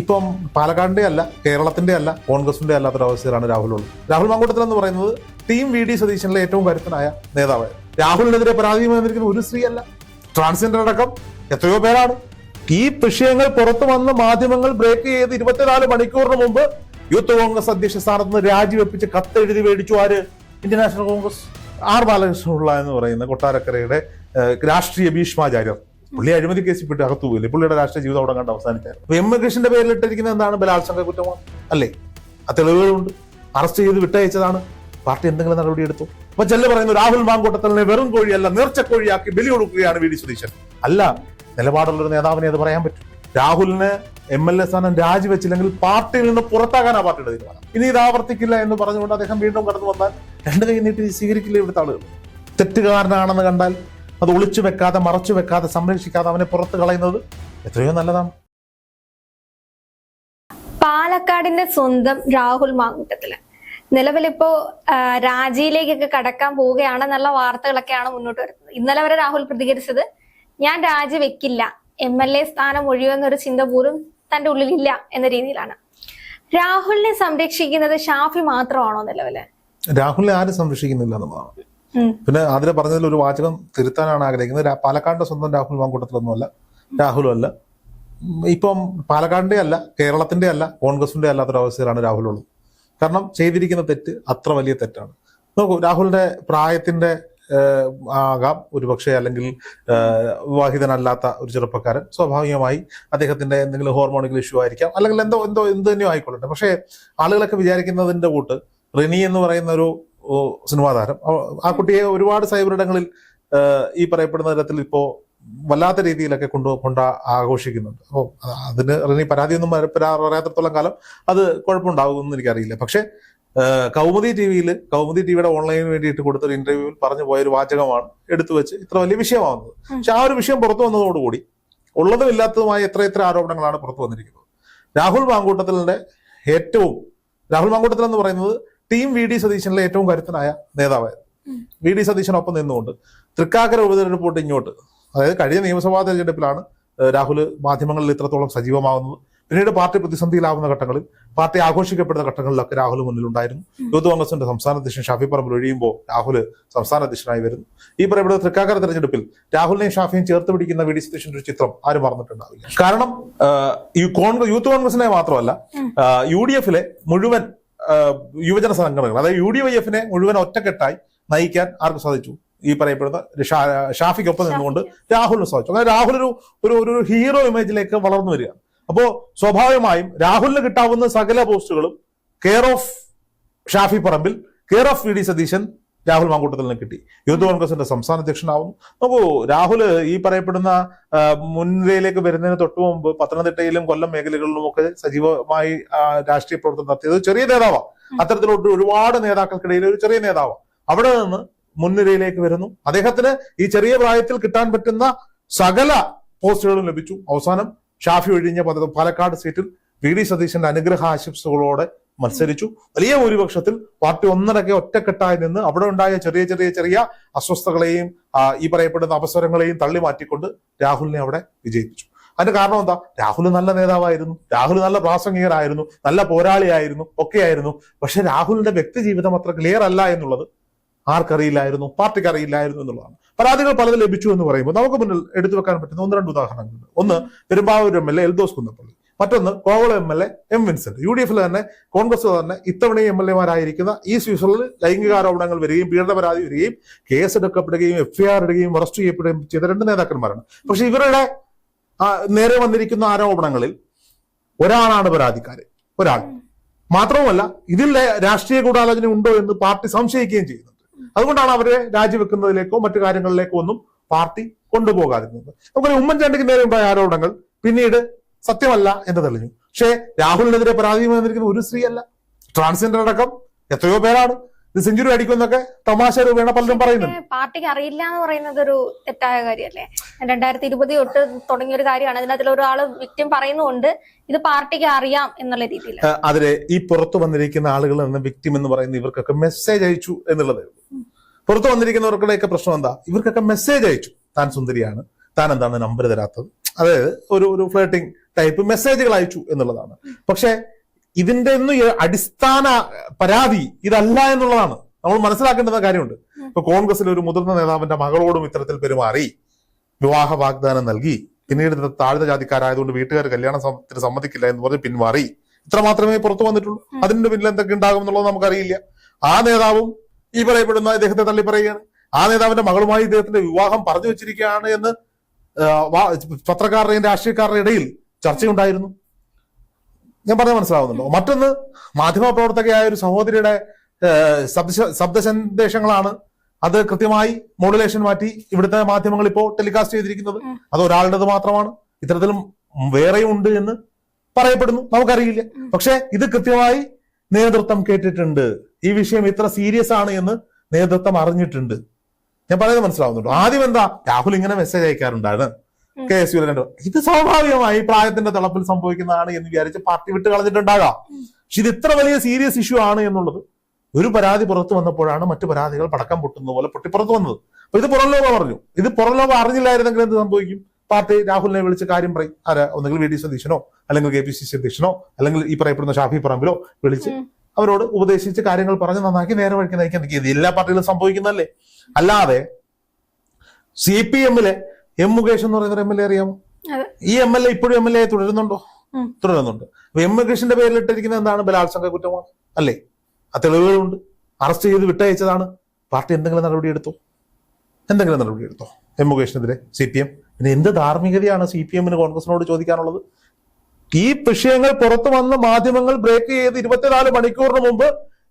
ഇപ്പം പാലക്കാടിന്റെ അല്ല കേരളത്തിന്റെ അല്ല കോൺഗ്രസിന്റെ അല്ലാത്തൊരവസ്ഥയിലാണ് രാഹുലുള്ളത് രാഹുൽ മാങ്കൂട്ടത്തിൽ എന്ന് പറയുന്നത് ടീം വി ഡി സതീശനിലെ ഏറ്റവും കരുത്തനായ നേതാവ്. രാഹുലിനെതിരെ പരാതി വന്നിരിക്കുന്ന ഒരു സ്ത്രീ അല്ല ട്രാൻസ്ജെൻഡർ അടക്കം എത്രയോ പേരാണ്. ഈ വിഷയങ്ങൾ പുറത്തു വന്ന് മാധ്യമങ്ങൾ ബ്രേക്ക് ചെയ്ത് ഇരുപത്തിനാല് മണിക്കൂറിന് മുമ്പ് യൂത്ത് കോൺഗ്രസ് അധ്യക്ഷ സ്ഥാനത്ത് നിന്ന് രാജിവെപ്പിച്ച് കത്തെഴുതി മേടിച്ചു ആര്? Indian National Congress. R Balakrishnapillai എന്ന് പറയുന്ന കൊട്ടാരക്കരയുടെ രാഷ്ട്രീയ ഭീഷ്മാചാര്യർ. പുള്ളി അഴിമതി കേസിൽ പെട്ട് അകത്തു പോയില്ലേ പുള്ളിയുടെ രാഷ്ട്രീയ ജീവിതം അവിടെ കണ്ട് അവസാനിച്ചായിരുന്നു. അപ്പൊ എം പേരിൽ ഇട്ടിരിക്കുന്നത് എന്താണ്? ബലാത്സംഗ കുറ്റമാണ്. അല്ലേ? ആ തെളിവുകളുണ്ട്. അറസ്റ്റ് ചെയ്ത് വിട്ടയച്ചതാണ്. പാർട്ടി എന്തെങ്കിലും നടപടി എടുത്തു. അപ്പൊ ചെല്ല് പറയുന്നു രാഹുൽ മാങ്കൂട്ടത്തലിനെ വെറും കോഴിയല്ല നേർച്ചക്കോഴിയാക്കി ബലി കൊടുക്കുകയാണ് വി ഡി സുധീശൻ അല്ല നിലപാടുള്ള ഒരു നേതാവിനെ അത് പറയാൻ പറ്റും. രാഹുലിന് എം എൽ എ സ്ഥാനം രാജിവെച്ചില്ലെങ്കിൽ പാർട്ടിയിൽ നിന്ന് പുറത്താകാനാ പാർട്ടിയുടെ തീരുമാനം. ഇനി ഇത് ആവർത്തിക്കില്ല എന്ന് പറഞ്ഞുകൊണ്ട് അദ്ദേഹം വീണ്ടും കടന്നു വന്നാൽ രണ്ട് കൈ നീട്ടി സ്വീകരിക്കില്ല ഇവിടുത്തെ ആളുകൾ? തെറ്റുകാരനാണെന്ന് കണ്ടാൽ അത് ഒളിച്ചു വെക്കാതെ മറച്ചു വെക്കാതെ സംരക്ഷിക്കാതെ അവനെ പുറത്ത് കളയുന്നത് എത്രയോ നല്ലതാണ്. പാലക്കാടിന്റെ സ്വന്തം രാഹുൽ മാങ്കൂട്ടത്തിൽ. നിലവിലിപ്പോ രാജിയിലേക്കൊക്കെ കടക്കാൻ പോവുകയാണെന്നുള്ള വാർത്തകളൊക്കെയാണ് മുന്നോട്ട് വരുന്നത്. ഇന്നലെ വരെ രാഹുൽ പ്രതികരിച്ചത് ഞാൻ രാജി വെക്കില്ല എം എൽ എ സ്ഥാനം ഒഴിയുമെന്നൊരു ചിന്ത പോലും തന്റെ ഉള്ളിലില്ല എന്ന രീതിയിലാണ്. രാഹുലിനെ സംരക്ഷിക്കുന്നത് ഷാഫി മാത്രമാണോ നിലവിൽ? രാഹുലിനെ ആരും സംരക്ഷിക്കുന്നില്ല എന്നുള്ളതാണ്. പിന്നെ അതിൽ പറഞ്ഞതിൽ ഒരു വാചകം തിരുത്താനാണ് ആഗ്രഹിക്കുന്നത്. പാലക്കാടിന്റെ സ്വന്തം രാഹുൽ മാങ്കൂട്ടത്തിലൊന്നുമല്ല. രാഹുലും അല്ല ഇപ്പം പാലക്കാടിന്റെ അല്ല കേരളത്തിന്റെ അല്ല കോൺഗ്രസിന്റെ അല്ലാത്തൊരവസ്ഥയിലാണ് രാഹുലുള്ളത്. കാരണം ചെയ്തിരിക്കുന്ന തെറ്റ് അത്ര വലിയ തെറ്റാണ്. നോക്കൂ രാഹുലിന്റെ പ്രായത്തിന്റെ ആകാം. ഒരുപക്ഷെ അല്ലെങ്കിൽ വിവാഹിതനല്ലാത്ത ഒരു ചെറുപ്പക്കാരൻ. സ്വാഭാവികമായി അദ്ദേഹത്തിന്റെ എന്തെങ്കിലും ഹോർമോണിക്കൽ ഇഷ്യൂ ആയിരിക്കാം. അല്ലെങ്കിൽ എന്തോ എന്തോ എന്ത് തന്നെയോ ആയിക്കൊള്ളട്ടെ. പക്ഷേ ആളുകളൊക്കെ വിചാരിക്കുന്നതിന്റെ കൂട്ട് റിനി എന്ന് പറയുന്ന ഒരു ഓ, സിനിമാ താരം ആ കുട്ടിയെ ഒരുപാട് സൈബർ ഇടങ്ങളിൽ ഈ പറയപ്പെടുന്ന തരത്തിൽ ഇപ്പോ വല്ലാത്ത രീതിയിലൊക്കെ കൊണ്ടു കൊണ്ട് ആഘോഷിക്കുന്നുണ്ട്. അപ്പോൾ അതിന് ഇറങ്ങി പരാതിയൊന്നും പറ- പരാ- പറയാത്തിടത്തോളം കാലം അത് കുഴപ്പമുണ്ടാകുമെന്ന് എനിക്കറിയില്ല. പക്ഷേ കൗമുദി ടി വിയിൽ കൗമുദി ടി വിയുടെ ഓൺലൈനിന് വേണ്ടിയിട്ട് കൊടുത്തൊരു ഇന്റർവ്യൂവിൽ പറഞ്ഞു പോയൊരു വാചകമാണ് എടുത്തു വെച്ച് ഇത്ര വലിയ വിഷയമാവുന്നത്. പക്ഷെ ആ ഒരു വിഷയം പുറത്തു വന്നതോടുകൂടി ഉള്ളതും ഇല്ലാത്തതുമായ എത്ര എത്ര ആരോപണങ്ങളാണ് പുറത്തു വന്നിരിക്കുന്നത്. രാഹുൽ മാങ്കൂട്ടത്തിലെ ഏറ്റവും രാഹുൽ മാങ്കൂട്ടത്തിൽ എന്ന് പറയുന്നത് ടീം വി ഡി സതീശനിലെ ഏറ്റവും കരുത്തനായ നേതാവായിരുന്നു വി ഡി സതീശനൊപ്പം നിന്നുകൊണ്ട് തൃക്കാക്കര ഉപതെരഞ്ഞെടുപ്പോട്ട് ഇങ്ങോട്ട് അതായത് കഴിഞ്ഞ നിയമസഭാ തെരഞ്ഞെടുപ്പിലാണ് രാഹുൽ മാധ്യമങ്ങളിൽ ഇത്രത്തോളം സജീവമാകുന്നത്. പിന്നീട് പാർട്ടി പ്രതിസന്ധിയിലാവുന്ന ഘട്ടങ്ങളിൽ പാർട്ടി ആഘോഷിക്കപ്പെടുന്ന ഘട്ടങ്ങളിലൊക്കെ രാഹുൽ മുന്നിലുണ്ടായിരുന്നു. യൂത്ത് കോൺഗ്രസിന്റെ സംസ്ഥാന അധ്യക്ഷൻ ഷാഫി പറമ്പിൽ ഒഴിയുമ്പോൾ രാഹുൽ സംസ്ഥാന അധ്യക്ഷനായി വരുന്നു. ഈ പറയപ്പെടുന്ന തൃക്കാക്കര തെരഞ്ഞെടുപ്പിൽ രാഹുലിനെയും ഷാഫിയും ചേർത്ത് പിടിക്കുന്ന വി ഡി സതീശന്റെ ഒരു ചിത്രം ആരും മറന്നിട്ടുണ്ടാവില്ല. കാരണം ഈ കോൺഗ്രസ് യൂത്ത് കോൺഗ്രസിനെ മാത്രമല്ല യു ഡി എഫിലെ മുഴുവൻ യുവജന സംഘടനകൾ അതായത് യു ഡി വൈ എഫിനെ മുഴുവൻ ഒറ്റക്കെട്ടായി നയിക്കാൻ ആർക്ക് സാധിച്ചു? ഈ പറയപ്പെടുന്ന ഷാഫിക്കൊപ്പം നിന്നുകൊണ്ട് രാഹുലിന് സാധിച്ചു. അങ്ങനെ രാഹുൽ ഒരു ഒരു ഒരു ഹീറോ ഇമേജിലേക്ക് വളർന്നു വരിക അപ്പോ സ്വാഭാവികമായും രാഹുലിന് കിട്ടാവുന്ന സകല പോസ്റ്റുകളും care of Shafi Parambil care of V D Satheesan Rahul Mankoottathil കിട്ടി. യൂത്ത് കോൺഗ്രസിന്റെ സംസ്ഥാന അധ്യക്ഷനാവുന്നു നോക്കൂ രാഹുൽ ഈ പറയപ്പെടുന്ന മുൻനിരയിലേക്ക് വരുന്നതിന് തൊട്ട് മുമ്പ് പത്തനംതിട്ടയിലും കൊല്ലം മേഖലകളിലും ഒക്കെ സജീവമായി രാഷ്ട്രീയ പ്രവർത്തനം നടത്തിയത് ചെറിയ നേതാവാണ് അത്തരത്തിലോട്ട് ഒരുപാട് നേതാക്കൾക്കിടയിൽ ഒരു ചെറിയ നേതാവാണ് അവിടെ നിന്ന് മുൻനിരയിലേക്ക് വരുന്നു. അദ്ദേഹത്തിന് ഈ ചെറിയ പ്രായത്തിൽ കിട്ടാൻ പറ്റുന്ന സകല പോസ്റ്റുകളും ലഭിച്ചു. അവസാനം ഷാഫി ഒഴിഞ്ഞ പാലക്കാട് സീറ്റിൽ വി. ഡി. സതീശന്റെ അനുഗ്രഹ ആശംസകളോടെ മത്സരിച്ചു. വലിയ ഭൂരിപക്ഷത്തിൽ പാർട്ടി ഒന്നരക്കെ ഒറ്റക്കെട്ടായി നിന്ന് അവിടെ ഉണ്ടായ ചെറിയ ചെറിയ ചെറിയ അസ്വസ്ഥതകളെയും ഈ പറയപ്പെടുന്ന അവസരങ്ങളെയും തള്ളി മാറ്റിക്കൊണ്ട് രാഹുലിനെ അവിടെ വിജയിപ്പിച്ചു. അതിന്റെ കാരണം എന്താ? രാഹുൽ നല്ല നേതാവായിരുന്നു. രാഹുൽ നല്ല പ്രാസംഗികരായിരുന്നു നല്ല പോരാളിയായിരുന്നു. ഒക്കെയായിരുന്നു. പക്ഷെ രാഹുലിന്റെ വ്യക്തി ജീവിതം അത്ര ക്ലിയർ അല്ല എന്നുള്ളത് ആർക്കറിയില്ലായിരുന്നു? പാർട്ടിക്ക് അറിയില്ലായിരുന്നു എന്നുള്ളതാണ്. പരാതികൾ പലത് ലഭിച്ചു എന്ന് പറയുമ്പോൾ നമുക്ക് മുന്നിൽ എടുത്തു വെക്കാൻ പറ്റുന്ന ഒന്ന് രണ്ട് ഉദാഹരണങ്ങളുണ്ട്. ഒന്ന് പെരുമ്പാവൂർ എം എൽ എൽദോസ് കുന്നപ്പള്ളി. മറ്റൊന്ന് Kovalam M L A M Vincent U D എഫിൽ തന്നെ കോൺഗ്രസ് തന്നെ ഇത്തവണയും എം എൽ എമാരായിരിക്കുന്ന ഈ സീസണിൽ ലൈംഗികാരോപണങ്ങൾ വരികയും പീഡന പരാതി വരികയും കേസ് എടുക്കപ്പെടുകയും എഫ്ഐആർ ഇടുകയും അറസ്റ്റ് ചെയ്യപ്പെടുകയും ചെയ്ത രണ്ട് നേതാക്കന്മാരാണ്. പക്ഷെ ഇവരുടെ നേരെ വന്നിരിക്കുന്ന ആരോപണങ്ങളിൽ ഒരാളാണ് പരാതിക്കാരൻ ഒരാൾ. മാത്രവുമല്ല ഇതിൽ രാഷ്ട്രീയ ഗൂഢാലോചന ഉണ്ടോ എന്ന് പാർട്ടി സംശയിക്കുകയും ചെയ്യുന്നുണ്ട്. അതുകൊണ്ടാണ് അവരെ രാജിവെക്കുന്നതിലേക്കോ മറ്റു കാര്യങ്ങളിലേക്കോ ഒന്നും പാർട്ടി കൊണ്ടുപോകാതിരുന്നത്. അതുപോലെ ഉമ്മൻചാണ്ടിക്ക് നേരെ ഉണ്ടായ ആരോപണങ്ങൾ പിന്നീട് സത്യമല്ല എന്ന് തെളിഞ്ഞു. പക്ഷേ രാഹുലിനെതിരെ പരാതി വന്നിരിക്കുന്ന ഒരു സ്ത്രീ അല്ല ട്രാൻസ്ജെൻഡർ അടക്കം എത്രയോ പേരാണ്. ഇത് സെഞ്ചുറി അടിക്കുമെന്നൊക്കെ തമാശ രൂപേണ പലരും പറയുന്നുണ്ട്. പാർട്ടിക്ക് അറിയില്ല എന്ന് പറയുന്നത് ഒരു തെറ്റായ കാര്യമല്ലേ? രണ്ടായിരത്തി ഇരുപത് തൊട്ട് തുടങ്ങിയ ഒരു കാര്യമാണ്. അതിനകത്തിൽ ഒരാൾ വിക്ടിം പറയുന്നുണ്ട് ഇത് പാർട്ടിക്ക് അറിയാം എന്നുള്ള രീതിയിൽ അതിലെ ഈ പുറത്തു വന്നിരിക്കുന്ന ആളുകൾ എന്ന വ്യക്തിം എന്ന് പറയുന്ന ഇവർക്കൊക്കെ മെസ്സേജ് അയച്ചു എന്നുള്ളതേ. പുറത്തു വന്നിരിക്കുന്നവർക്കുടെയൊക്കെ പ്രശ്നം എന്താ? ഇവർക്കൊക്കെ മെസ്സേജ് അയച്ചു. താൻ സുന്ദരിയാണ്. താൻ എന്താണ് നമ്പർ തരാത്തത്. അതായത് ഒരു ഒരു ഫ്ലേട്ടിംഗ് ടൈപ്പ് മെസ്സേജുകൾ അയച്ചു എന്നുള്ളതാണ്. പക്ഷെ ഇതിന്റെ ഒന്നും അടിസ്ഥാന പരാതി ഇതല്ല എന്നുള്ളതാണ്. നമ്മൾ മനസ്സിലാക്കേണ്ടുന്ന കാര്യമുണ്ട്. ഇപ്പൊ കോൺഗ്രസിലെ ഒരു മുതിർന്ന നേതാവിന്റെ മകളോടും ഇത്തരത്തിൽ പെരുമാറി. വിവാഹ വാഗ്ദാനം നൽകി. പിന്നീട് താഴ്ന്ന ജാതിക്കാരായതുകൊണ്ട് വീട്ടുകാർ കല്യാണ സമത്തിന് സമ്മതിക്കില്ല എന്ന് പറഞ്ഞ് പിന്മാറി ഇത്ര മാത്രമേ പുറത്തു വന്നിട്ടുള്ളൂ. അതിന്റെ പിന്നിൽ എന്തൊക്കെ ഉണ്ടാകും എന്നുള്ളത് നമുക്കറിയില്ല. ആ നേതാവും ഈ പറയപ്പെടുന്ന ഇദ്ദേഹത്തെ തള്ളി പറയുകയാണ്. ആ നേതാവിന്റെ മകളുമായി ഇദ്ദേഹത്തിന്റെ വിവാഹം പറഞ്ഞു വെച്ചിരിക്കുകയാണ് എന്ന് പത്രക്കാരുടെയും രാഷ്ട്രീയക്കാരുടെ ഇടയിൽ ചർച്ചയുണ്ടായിരുന്നു. ഞാൻ പറഞ്ഞ മനസ്സിലാവുന്നുണ്ടോ? മറ്റൊന്ന് മാധ്യമ പ്രവർത്തകയായ ഒരു സഹോദരിയുടെ ശബ്ദ സന്ദേശങ്ങളാണ് അത് കൃത്യമായി മോഡുലേഷൻ മാറ്റി ഇവിടുത്തെ മാധ്യമങ്ങൾ ഇപ്പോൾ ടെലികാസ്റ്റ് ചെയ്തിരിക്കുന്നത്. അത് ഒരാളുടേത് മാത്രമാണ്. ഇത്തരത്തിലും വേറെയും ഉണ്ട് എന്ന് പറയപ്പെടുന്നു. നമുക്കറിയില്ല. പക്ഷേ ഇത് കൃത്യമായി നേതൃത്വം കേട്ടിട്ടുണ്ട്. ഈ വിഷയം ഇത്ര സീരിയസ് ആണ് എന്ന് നേതൃത്വം അറിഞ്ഞിട്ടുണ്ട്. ഞാൻ പറയുന്നത് മനസ്സിലാവുന്നുണ്ടോ? ആദ്യം എന്താ? രാഹുൽ ഇങ്ങനെ മെസ്സേജ് അയക്കാറുണ്ടാണ് ഉം. കെ എസ് യുവിൽ ഇത് സ്വാഭാവികമായി പ്രായത്തിന്റെ തിളപ്പിൽ സംഭവിക്കുന്നതാണ് എന്ന് വിചാരിച്ച് പാർട്ടി വിട്ട് കളഞ്ഞിട്ടുണ്ടാകാം. പക്ഷെ ഇത് ഇത്ര വലിയ സീരിയസ് ഇഷ്യൂ ആണ് എന്നുള്ളത് ഒരു പരാതി പുറത്തു വന്നപ്പോഴാണ് മറ്റു പരാതികൾ പടക്കം പൊട്ടുന്ന പോലെ പൊട്ടിപ്പുറത്ത് വന്നത്. അപ്പൊ ഇത് പുറം ലോകം പറഞ്ഞു ഇത് പുറം ലോകം അറിഞ്ഞില്ലായിരുന്നെങ്കിൽ എന്ത് സംഭവിക്കും? പാർട്ടി രാഹുലിനെ വിളിച്ച് കാര്യം പറയും. ആരാ? ഒന്നുകിൽ വി ഡി സതീശനോ അല്ലെങ്കിൽ കെ പി സി സി അധ്യക്ഷനോ അല്ലെങ്കിൽ ഈ പറയപ്പെടുന്ന ഷാഫി പറമ്പിലോ വിളിച്ച് അവരോട് ഉപദേശിച്ച് കാര്യങ്ങൾ പറഞ്ഞ് നന്നാക്കി നേരെ വഴിക്ക് നയിക്കാൻ നിൽക്കുക. ഇത് എല്ലാ പാർട്ടികളും സംഭവിക്കുന്നതല്ലേ? അല്ലാതെ സി പി എമ്മിലെ എം മുകേഷ് എന്ന് പറയുന്ന എം എൽ എ അറിയാമോ? ഈ എം എൽ എ ഇപ്പോഴും എം എൽ എ തുടരുന്നുണ്ടോ? തുടരുന്നുണ്ട്. അപ്പൊ എം മുകേഷിന്റെ പേരിൽ ഇട്ടിരിക്കുന്നത് എന്താണ്? ബലാത്സംഗ കുറ്റമാണ്. അല്ലേ? ആ തെളിവുകളുണ്ട് അറസ്റ്റ് ചെയ്ത് വിട്ടയച്ചതാണ്. പാർട്ടി എന്തെങ്കിലും നടപടി എടുത്തോ? എന്തെങ്കിലും നടപടി എടുത്തോ? എം മുകേഷിനെതിരെ സി പി എം. പിന്നെ എന്ത് ധാർമ്മികതയാണ് സി പി എമ്മിന് കോൺഗ്രസിനോട് ചോദിക്കാനുള്ളത്? ഈ വിഷയങ്ങൾ പുറത്തു വന്ന മാധ്യമങ്ങൾ ബ്രേക്ക് ചെയ്ത് ഇരുപത്തിനാല് മണിക്കൂറിന് മുമ്പ്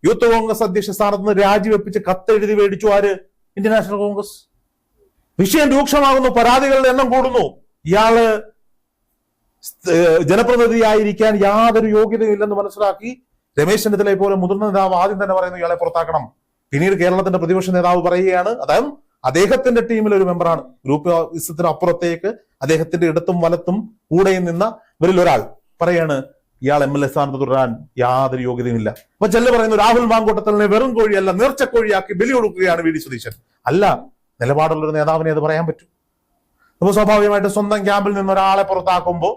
യൂത്ത് കോൺഗ്രസ് അധ്യക്ഷ സ്ഥാനത്ത് നിന്ന് രാജിവെപ്പിച്ച് കത്തെഴുതി മേടിച്ചു ആര്? Indian National Congress. വിഷയം രൂക്ഷമാകുന്നു പരാതികളുടെ എണ്ണം കൂടുന്നു. ഇയാൾ ജനപ്രതിനിധിയായിരിക്കാൻ യാതൊരു യോഗ്യതയും ഇല്ലെന്ന് മനസ്സിലാക്കി രമേശ് ചെന്നിത്തലയെ പോലെ മുതിർന്ന നേതാവ് ആദ്യം തന്നെ പറയുന്നു ഇയാളെ പുറത്താക്കണം. പിന്നീട് കേരളത്തിന്റെ പ്രതിപക്ഷ നേതാവ് പറയുകയാണ് അതായത് അദ്ദേഹത്തിന്റെ ടീമിൽ ഒരു മെമ്പറാണ് ഗ്രൂപ്പ് ഇസത്തിന് അപ്പുറത്തേക്ക് അദ്ദേഹത്തിന്റെ ഇടത്തും വലത്തും കൂടെയും നിന്ന ഇവരിൽ ഒരാൾ പറയാണ് ഇയാൾ എം എൽ എ സ്ഥാനത്ത് തുടരാൻ യാതൊരു യോഗ്യതയുമില്ല. അപ്പൊ ചെല്ല് പറയുന്നു രാഹുൽ മാങ്കൂട്ടത്തലിനെ വെറും കോഴിയല്ല നേർച്ചക്കോഴിയാക്കി ബലി കൊടുക്കുകയാണ് വി. ഡി. സുധീശൻ അല്ല നിലപാടുള്ള ഒരു നേതാവിനെ അത് പറയാൻ പറ്റും. അപ്പോൾ സ്വാഭാവികമായിട്ട് സ്വന്തം ക്യാമ്പിൽ നിന്ന് ഒരാളെ പുറത്താക്കുമ്പോൾ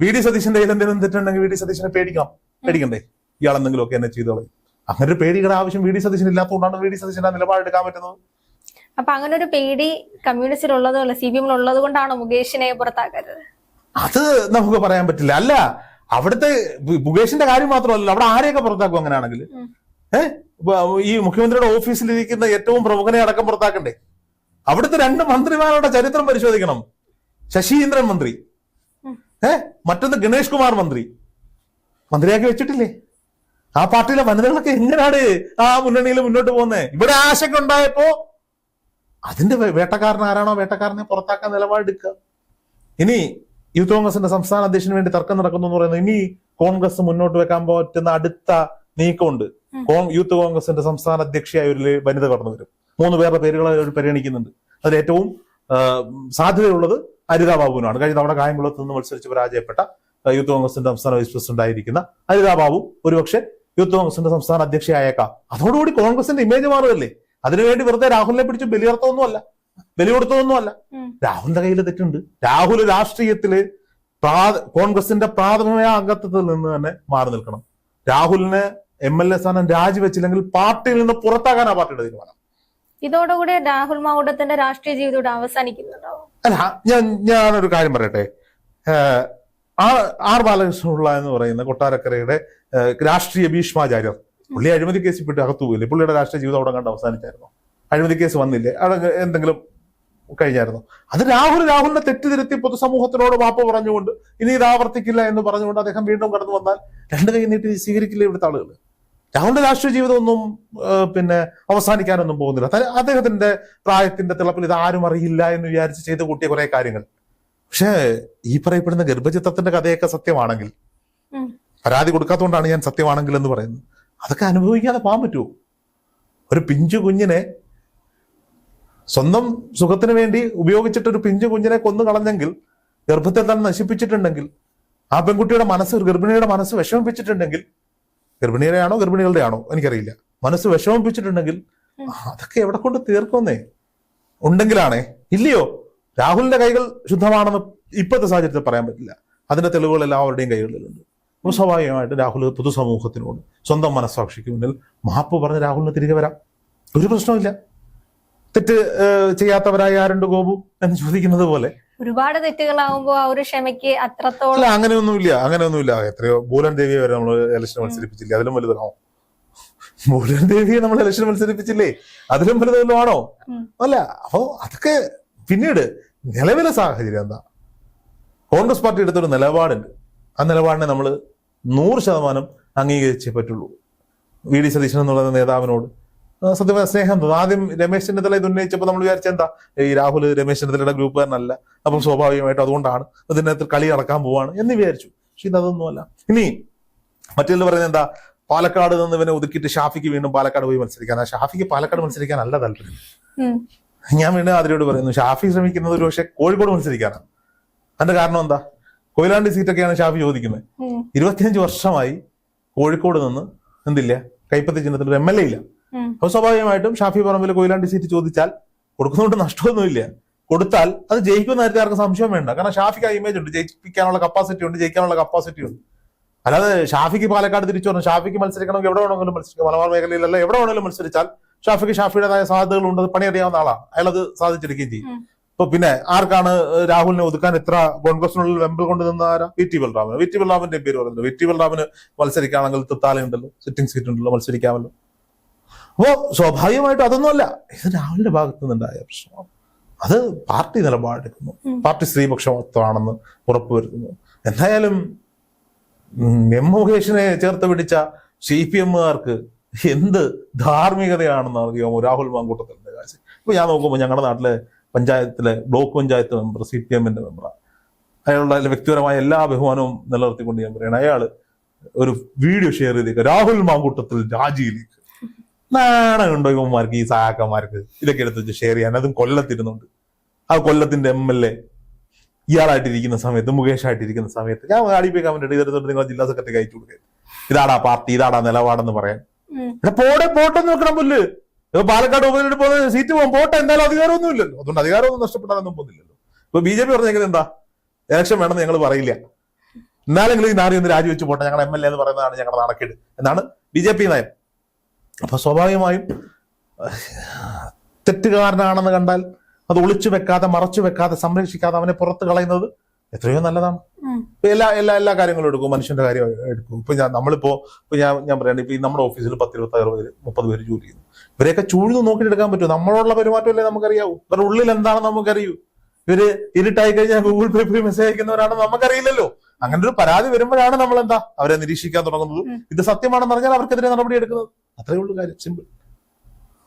വി ഡി സതീശന്റെ കയ്യിൽ എന്തെങ്കിലും തെറ്റുണ്ടെങ്കിൽ വി ഡി സതീശനെ പേടിക്കണം പേടിക്കണ്ടേ? ഇയാൾ എന്തെങ്കിലുമൊക്കെ എന്നെ ചെയ്തു കളയും അങ്ങനെ ഒരു പേടിയുടെ ആവശ്യം വി ഡി സതീശൻ ഇല്ലാത്തതുകൊണ്ടാണ് വി ഡി സതീശൻ ആ നിലപാടെടുക്കാൻ പറ്റുന്നത്. അപ്പൊ അങ്ങനെ ഒരു പേടി കമ്മ്യൂണിസ്റ്റിലുള്ളത് സി പി എമ്മിലുള്ളത് കൊണ്ടാണോ മുകേഷിനെ പുറത്താക്കരുത്? അത് നമുക്ക് പറയാൻ പറ്റില്ല. അല്ല അവിടുത്തെ മുകേഷിന്റെ കാര്യം മാത്രമല്ല അവിടെ ആരെയൊക്കെ പുറത്താക്കും അങ്ങനെയാണെങ്കിൽ? ഏഹ് ഈ മുഖ്യമന്ത്രിയുടെ ഓഫീസിലിരിക്കുന്ന ഏറ്റവും പ്രമുഖനെ അടക്കം പുറത്താക്കണ്ടേ? അവിടുത്തെ രണ്ട് മന്ത്രിമാരുടെ ചരിത്രം പരിശോധിക്കണം. ശശീന്ദ്രൻ മന്ത്രി. ഏ? മറ്റൊന്ന് ഗണേഷ് കുമാർ മന്ത്രി. മന്ത്രിയാക്കി വെച്ചിട്ടില്ലേ? ആ പാർട്ടിയിലെ വനിതകളൊക്കെ എങ്ങനെയാണ് ആ മുന്നണിയിൽ മുന്നോട്ട് പോകുന്നത് ഇവിടെ ആശങ്ക ഉണ്ടായപ്പോ അതിന്റെ വേട്ടക്കാരൻ ആരാണോ? വേട്ടക്കാരനെ പുറത്താക്കാൻ നിലപാടെടുക്കുക. ഇനി യൂത്ത് കോൺഗ്രസിന്റെ സംസ്ഥാന അധ്യക്ഷന് വേണ്ടി തർക്കം നടക്കുന്നു എന്ന് പറയുന്നത് ഇനി കോൺഗ്രസ് മുന്നോട്ട് വെക്കാൻ പറ്റുന്ന അടുത്ത നീക്കമുണ്ട്. യൂത്ത് കോൺഗ്രസിന്റെ സംസ്ഥാന അധ്യക്ഷയായ ഒരു വനിത കടന്നു വരും. മൂന്ന് പേരുടെ പേരുകൾ അവർ പരിഗണിക്കുന്നുണ്ട്. അതിൽ ഏറ്റവും സാധ്യതയുള്ളത് അരിത ബാബുവിനാണ് കഴിഞ്ഞ തവണ കായംകുളത്ത് നിന്ന് മത്സരിച്ച് പരാജയപ്പെട്ട യൂത്ത് കോൺഗ്രസിന്റെ സംസ്ഥാന വൈസ് പ്രസിഡന്റ് ആയിരിക്കുന്ന അരിത ബാബു ഒരുപക്ഷെ യൂത്ത് കോൺഗ്രസിന്റെ സംസ്ഥാന അധ്യക്ഷയായേക്കാം. അതോടുകൂടി കോൺഗ്രസിന്റെ ഇമേജ് മാറുകയല്ലേ? അതിനുവേണ്ടി വെറുതെ രാഹുലിനെ പിടിച്ച് ബലിയർത്തൊന്നുമല്ല ബലി കൊടുത്തതൊന്നുമല്ല. രാഹുലിന്റെ കയ്യിൽ തെറ്റുണ്ട്. രാഹുൽ രാഷ്ട്രീയത്തിൽ കോൺഗ്രസിന്റെ പ്രാഥമിക അംഗത്വത്തിൽ നിന്ന് തന്നെ മാറി നിൽക്കണം. രാഹുലിന് എം എൽ എ സ്ഥാനം രാജിവെച്ചില്ലെങ്കിൽ പാർട്ടിയിൽ നിന്ന് പുറത്താകാനാ ആ പാർട്ടിയുടെ തീരുമാനം. ഇതോടുകൂടി രാഹുൽ മാവൂട്ടത്തിന്റെ രാഷ്ട്രീയ ജീവിതം ഇവിടെ അവസാനിക്കുന്നുണ്ടോ? അല്ല ഞാൻ ഞാനൊരു കാര്യം പറയട്ടെ. ആർ ബാലകൃഷ്ണപിള്ള എന്ന് പറയുന്ന കൊട്ടാരക്കരയുടെ രാഷ്ട്രീയ ഭീഷ്മാചാര്യർ. പുള്ളി അഴിമതി കേസിൽ പെട്ട് അകത്തു പോയില്ലേ? പുള്ളിയുടെ രാഷ്ട്രീയ ജീവിതം അവിടെ കണ്ട് അവസാനിച്ചായിരുന്നു? അഴിമതി കേസ് വന്നില്ലേ? അവിടെ എന്തെങ്കിലും കഴിഞ്ഞായിരുന്നു? അത് രാഹുൽ രാഹുലിനെ തെറ്റിതിരുത്തി പൊതുസമൂഹത്തിനോട് വാപ്പ് പറഞ്ഞുകൊണ്ട് ഇനി ഇത് ആവർത്തിക്കില്ല എന്ന് പറഞ്ഞുകൊണ്ട് അദ്ദേഹം വീണ്ടും കടന്നു വന്നാൽ രണ്ട് കൈ നീട്ടി സ്വീകരിക്കില്ല ഇവിടുത്തെ ആളുകൾ രാഹുലിന്റെ രാഷ്ട്രീയ ജീവിതം ഒന്നും പിന്നെ അവസാനിക്കാനൊന്നും പോകുന്നില്ല. അദ്ദേഹത്തിന്റെ പ്രായത്തിന്റെ തിളപ്പിൽ ഇത് ആരും അറിയില്ല എന്ന് വിചാരിച്ച് ചെയ്ത് കൂട്ടിയ കുറെ കാര്യങ്ങൾ. പക്ഷേ ഈ പറയപ്പെടുന്ന ഗർഭചിത്രത്തിന്റെ കഥയൊക്കെ സത്യമാണെങ്കിൽ പരാതി കൊടുക്കാത്തതുകൊണ്ടാണ് ഞാൻ സത്യമാണെങ്കിൽ എന്ന് പറയുന്നത്. അതൊക്കെ അനുഭവിക്കാതെ പോകാൻ പറ്റുമോ? ഒരു പിഞ്ചു കുഞ്ഞിനെ സ്വന്തം സുഖത്തിന് വേണ്ടി ഉപയോഗിച്ചിട്ട് ഒരു പിഞ്ചു കുഞ്ഞിനെ കൊന്നു കളഞ്ഞെങ്കിൽ ഗർഭത്തെ തന്നെ നശിപ്പിച്ചിട്ടുണ്ടെങ്കിൽ ആ പെൺകുട്ടിയുടെ മനസ്സ് ഗർഭിണിയുടെ മനസ്സ് വിഷമിപ്പിച്ചിട്ടുണ്ടെങ്കിൽ ഗർഭിണിയുടെ ആണോ ഗർഭിണികളുടെ ആണോ എനിക്കറിയില്ല. മനസ്സ് വിഷമിപ്പിച്ചിട്ടുണ്ടെങ്കിൽ അതൊക്കെ എവിടെ കൊണ്ട് തീർക്കുന്നേ ഉണ്ടെങ്കിലാണേ. ഇല്ലയോ? രാഹുലിന്റെ കൈകൾ ശുദ്ധമാണെന്ന് ഇപ്പോഴത്തെ സാഹചര്യത്തിൽ പറയാൻ പറ്റില്ല. അതിന്റെ തെളിവുകൾ എല്ലാവരുടെയും കൈകളിലുണ്ട്. അപ്പോൾ സ്വാഭാവികമായിട്ട് രാഹുൽ പൊതുസമൂഹത്തിനോട് സ്വന്തം മനസ്സാക്ഷിക്ക് മുന്നിൽ മാപ്പ് പറഞ്ഞ് രാഹുലിന് തിരികെ വരാം. ഒരു പ്രശ്നമില്ല തെറ്റ് ചെയ്യാത്തവരായ ആരുണ്ട് ഗോപു എന്ന് ചോദിക്കുന്നത് പോലെ ഒരുപാട് തെറ്റുകളാവുമ്പോ ആ ഒരു ക്ഷമയ്ക്ക് അത്രത്തോളം അങ്ങനെയൊന്നുമില്ല. അങ്ങനെയൊന്നുമില്ല. എത്രയോ ബൂലൻ ദേവിയെ വരെ നമ്മൾ ഇലക്ഷൻ മത്സരിപ്പിച്ചില്ലേ? അതിലും വലുതാണോ ബൂലൻ ദേവിയെ നമ്മൾ ഇലക്ഷൻ മത്സരിപ്പിച്ചില്ലേ? അതിലും വലുതല്ലോ ആണോ? അല്ല അപ്പോ അതൊക്കെ പിന്നീട് നിലവിലെ സാഹചര്യം എന്താ? കോൺഗ്രസ് പാർട്ടി എടുത്തൊരു നിലപാടുണ്ട്. ആ നിലപാടിനെ നമ്മൾ നൂറ് ശതമാനം അംഗീകരിച്ചേ പറ്റുള്ളൂ. വി ഡി സതീശൻ എന്നുള്ള നേതാവിനോട്. സത്യമായ സ്നേഹം തോന്നും ആദ്യം രമേശ് ചെന്നിത്തല ഇത് ഉന്നയിച്ചപ്പോൾ നമ്മൾ വിചാരിച്ച എന്താ ഈ രാഹുൽ രമേശ് ചെന്നിത്തലയുടെ ഗ്രൂപ്പുകാരനല്ല. അപ്പം സ്വാഭാവികമായിട്ടും അതുകൊണ്ടാണ് ഇതിനകത്ത് കളി നടക്കാൻ പോവാണ് എന്ന് വിചാരിച്ചു. പക്ഷെ ഇതൊന്നുമല്ല ഇനി മറ്റേന്ന് പറയുന്നത് എന്താ പാലക്കാട് നിന്ന് ഇവനെ ഒതുക്കിയിട്ട് ഷാഫിക്ക് വീണ്ടും പാലക്കാട് പോയി മത്സരിക്കാൻ. ഷാഫിക്ക് പാലക്കാട് മത്സരിക്കാനല്ല താല്പര്യം. ഞാൻ വീണ്ടും അതിലോട് പറയുന്നു ഷാഫി ശ്രമിക്കുന്നത് ഒരു പക്ഷേ കോഴിക്കോട് മത്സരിക്കാനാണ്. അതിന്റെ കാരണം എന്താ? കൊയിലാണ്ടി സീറ്റൊക്കെയാണ് ഷാഫി ചോദിക്കുന്നത്. ഇരുപത്തിയഞ്ച് വർഷമായി കോഴിക്കോട് നിന്ന് എന്തില്ല കൈപ്പത്തി ചിഹ്നത്തിൽ ഒരു എം എൽ എ ഇല്ല. ഉം. അപ്പൊ സ്വാഭാവികമായിട്ടും ഷാഫി പറമ്പിൽ കൊയിലാണ്ടി സീറ്റ് ചോദിച്ചാൽ കൊടുക്കുന്നതുകൊണ്ട് നഷ്ടമൊന്നുമില്ല. കൊടുത്താൽ അത് ജയിക്കുന്ന കാര്യത്തിൽ ആർക്കും സംശയം വേണ്ട. കാരണം ഷാഫിക്ക് ആ ഇമേജ് ഉണ്ട്. ജയിപ്പിക്കാനുള്ള കപ്പാസിറ്റി ഉണ്ട് ജയിക്കാനുള്ള കപ്പാസിറ്റി ഉണ്ട്. അല്ലാതെ ഷാഫിക്ക് പാലക്കാട് തിരിച്ചു പറഞ്ഞു ഷാഫിക്ക് മത്സരിക്കണമെങ്കിൽ എവിടെ വേണമെങ്കിലും മത്സരിക്കാം. മലബാർ മേഖലയിലല്ല എവിടെ വേണമെങ്കിലും മത്സരിച്ചാൽ ഷാഫിക്ക് ഷാഫിയുടേതായ സാധ്യതകൾ ഉണ്ട് അത് പണിയറിയാവുന്ന ആളാണ് അയാൾ അത് സാധിച്ചെടുക്കുകയും ചെയ്യും. ഇപ്പൊ പിന്നെ ആർക്കാണ് രാഹുലിനെ ഒതുക്കാൻ എത്ര കോൺഗ്രസിനുള്ളിൽ വെമ്പിൾ കൊണ്ട് നിന്ന ആരാ? വി ടി ബൽറാമിന്. വി ടി ബൽറാമിന്റെ പേര് പറയുന്നത്. വി ടി ബൽറാമിന് മത്സരിക്കുകയാണെങ്കിൽ തൃത്താലുണ്ടല്ലോ സിറ്റിംഗ് സീറ്റ് ഉണ്ടല്ലോ മത്സരിക്കാമല്ലോ. അപ്പോ സ്വാഭാവികമായിട്ടും അതൊന്നുമല്ല. ഇത് രാഹുലിന്റെ ഭാഗത്തു നിന്നുണ്ടായ പ്രശ്നമാണ്. അത് പാർട്ടി നിലപാടെടുക്കുന്നു. പാർട്ടി സ്ത്രീപക്ഷത്വമാണെന്ന് ഉറപ്പുവരുത്തുന്നു. എന്തായാലും എം മുകേഷിനെ ചേർത്ത് പിടിച്ച സി പി എമ്മുകാർക്ക് എന്ത് ധാർമ്മികതയാണെന്ന് അറിയാമോ രാഹുൽ മാങ്കൂട്ടത്തിന്റെ കാശ് ഇപ്പൊ ഞാൻ നോക്കുമ്പോൾ ഞങ്ങളുടെ നാട്ടിലെ പഞ്ചായത്തിലെ block panchayat member C P എമ്മിന്റെ മെമ്പറാണ് അയാളുടെ വ്യക്തിപരമായ എല്ലാ ബഹുമാനവും നിലനിർത്തിക്കൊണ്ട് ഞാൻ പറയണം അയാൾ ഒരു വീഡിയോ ഷെയർ ചെയ്തേക്കുക രാഹുൽ മാങ്കൂട്ടത്തിൽ രാജിയിലേക്ക്. നാണമുണ്ടോ ഇവന്മാർക്ക് ഈ സഹാക്കന്മാർക്ക്? ഇതൊക്കെ എടുത്ത് വെച്ച് ഷെയർ ചെയ്യാൻ. അതും കൊല്ലത്തിരുന്നുണ്ട്. ആ കൊല്ലത്തിന്റെ എം എൽ എ ഇയാളായിട്ടിരിക്കുന്ന സമയത്ത് മുകേഷ് ആയിട്ടിരിക്കുന്ന സമയത്ത്. ഞാൻ അടിപ്പിക്കാൻ വേണ്ടിയിട്ട് ഇതെടുത്തോട്ട് നിങ്ങൾ ജില്ലാ സെക്രട്ടറി അയച്ചു കൊടുക്കുക ഇതാടാ പാർട്ടി ഇതാടാ നിലപാടെന്ന് പറയാൻ. എടാ പോടെ പോട്ടെ നോക്കണം പുല്ല്. ഇപ്പൊ പാലക്കാട് ഉപതെരഞ്ഞെടുപ്പ് സീറ്റ് പോകും പോട്ടെ എന്തായാലും അധികാരമൊന്നും ഇല്ലല്ലോ അതുകൊണ്ട് അധികാരമൊന്നും നഷ്ടപ്പെടാനൊന്നും പോകുന്നില്ലല്ലോ. ഇപ്പൊ ബി ജെ പി പറഞ്ഞെങ്കിൽ എന്താ? ഇലക്ഷൻ വേണമെന്ന് ഞങ്ങൾ പറയില്ല. എന്നാലെങ്കിലും ഈ നാറി ഒന്ന് രാജിവെച്ച് പോട്ടെ. ഞങ്ങളുടെ എം എൽ എ എന്ന് പറയുന്നതാണ് ഞങ്ങളുടെ നാണക്കേട്. എന്നാണ് ബി ജെ പി നയം. അപ്പൊ സ്വാഭാവികമായും തെറ്റുകാരനാണെന്ന് കണ്ടാൽ അത് ഒളിച്ചു വെക്കാതെ മറച്ചു വെക്കാതെ സംരക്ഷിക്കാതെ അവനെ പുറത്ത് കളയുന്നത് എത്രയോ നല്ലതാണ്. എല്ലാ എല്ലാ എല്ലാ കാര്യങ്ങളും എടുക്കും മനുഷ്യന്റെ കാര്യം എടുക്കും. ഇപ്പൊ ഞാൻ നമ്മളിപ്പോ ഇപ്പൊ ഞാൻ ഞാൻ പറയുന്നത് ഇപ്പൊ നമ്മുടെ ഓഫീസിൽ പത്ത് ഇരുപത്തി ആറ് പേര് മുപ്പത് പേര് ജോലി ചെയ്യുന്നു. ഇവരെയൊക്കെ ചൂഴ്ന്ന് നോക്കിയിട്ട് എടുക്കാൻ പറ്റും നമ്മളോടുള്ള പെരുമാറ്റമല്ലേ നമുക്കറിയാവൂ. ഇവരുടെ ഉള്ളിൽ എന്താണെന്ന് നമുക്കറിയൂ. ഇവർ ഇരുട്ടായി കഴിഞ്ഞാൽ ഗൂഗിൾ പേ പോയി മെസ്സേജ് അയക്കുന്നവരാണെന്ന് നമുക്കറിയില്ലല്ലോ. അങ്ങനെ ഒരു പരാതി വരുമ്പോഴാണ് നമ്മൾ എന്താ അവരെ നിരീക്ഷിക്കാൻ തുടങ്ങുന്നത്. ഇത് സത്യമാണെന്ന് അറിഞ്ഞാൽ അവർക്കെതിരെ നടപടി എടുക്കുന്നത്. അത്രേ ഉള്ളൂ കാര്യം. സിമ്പിൾ